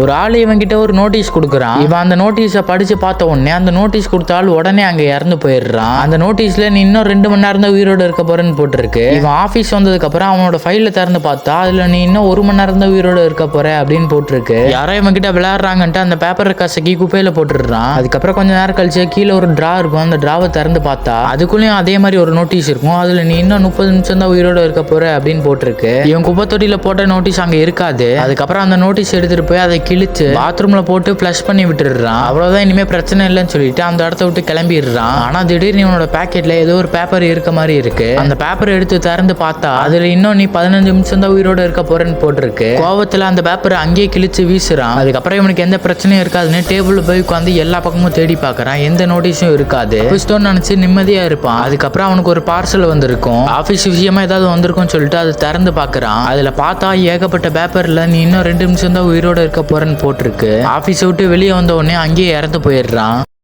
ஒரு ஆள் இவன் கிட்ட ஒரு நோட்டீஸ் கொடுக்குறான். இவன் அந்த நோட்டீஸை படிச்சு பார்த்த உடனே அந்த நோட்டீஸ் கொடுத்தால் உடனே அங்க இறந்து போயிடுறான். அந்த நோட்டீஸ்ல நீ இன்னும் ரெண்டு மணி நேரம் தான் உயிரோட இருக்க போறேன்னு போட்டிருக்கு. இவன் ஆஃபீஸ் வந்ததுக்கு அப்புறம் அவனோட ஃபைல திறந்து பார்த்தா அதுல நீ இன்னும் ஒரு மணி நேரம் தான் உயிரோட இருக்க போற அப்படின்னு போட்டிருக்கு. யாரோ இவன் கிட்ட விளையாடுறாங்கன்ட்டு அந்த பேப்பர் கசக்கி குப்பையில போட்டுடுறான். அதுக்கப்புறம் கொஞ்ச நேரம் கழிச்சு கீழே ஒரு டிரா இருக்கும். அந்த டிராவை திறந்து பார்த்தா அதுக்குள்ளேயும் அதே மாதிரி ஒரு நோட்டீஸ் இருக்கும். அதுல நீ இன்னும் முப்பது நிமிஷம் தான் உயிரோட இருக்க போற அப்படின்னு போட்டிருக்கு. இவன் குப்பை தொட்டியில போட்ட நோட்டீஸ் அங்க இருக்காது. அதுக்கப்புறம் அந்த நோட்டீஸ் எடுத்துட்டு போய் அதை கிழிச்சு பாத்ரூம்ல போட்டு ஃப்ளஷ் பண்ணி விட்டுடுறான். அவ்வளவுதான் இனிமே பிரச்சனை இல்லைன்னு சொல்லிட்டு அந்த இடத்த விட்டு கிளம்பிடுறான். ஆனா திடீர்னு இவனோட பேக்கெட்ல ஏதோ ஒரு பேப்பர் இருக்க மாதிரி இருக்கு. அந்த பேப்பர் எடுத்து திறந்து பார்த்தா அதுல இன்னும் நீ பதினஞ்சு நிமிஷம் தான் உயிரோட இருக்க போறேன்னு போட்டிருக்கு. கோவத்துல அந்த பேப்பரை அங்கேயே கிழிச்சு வீசுறான். அதுக்கப்புறம் இவனுக்கு எந்த பிரச்சனையும் இருக்காதுன்னு டேபிள் போய் உட்காந்து எல்லா பக்கமும் தேடி பாக்குறான் எந்த நோட்டீஸும் இருக்காது. புஸ்தோன்னு நினைச்சு நிம்மதியா இருப்பான். அதுக்கப்புறம் அவனுக்கு ஒரு பார்சல் வந்திருக்கும். ஆபீஸ் விஷயமா ஏதாவது வந்திருக்கும்னு சொல்லிட்டு அதை திறந்து பாக்குறான் அதுல பார்த்தா ஏகப்பட்ட பேப்பர்ல நீ இன்னும் ரெண்டு நிமிஷம் தான் உயிரோட இருக்க போறேன்னு போட்டிருக்கு. ஆபீஸ் விட்டு வெளியே வந்த உடனே அங்கேயே இறந்து போயிடுறான்.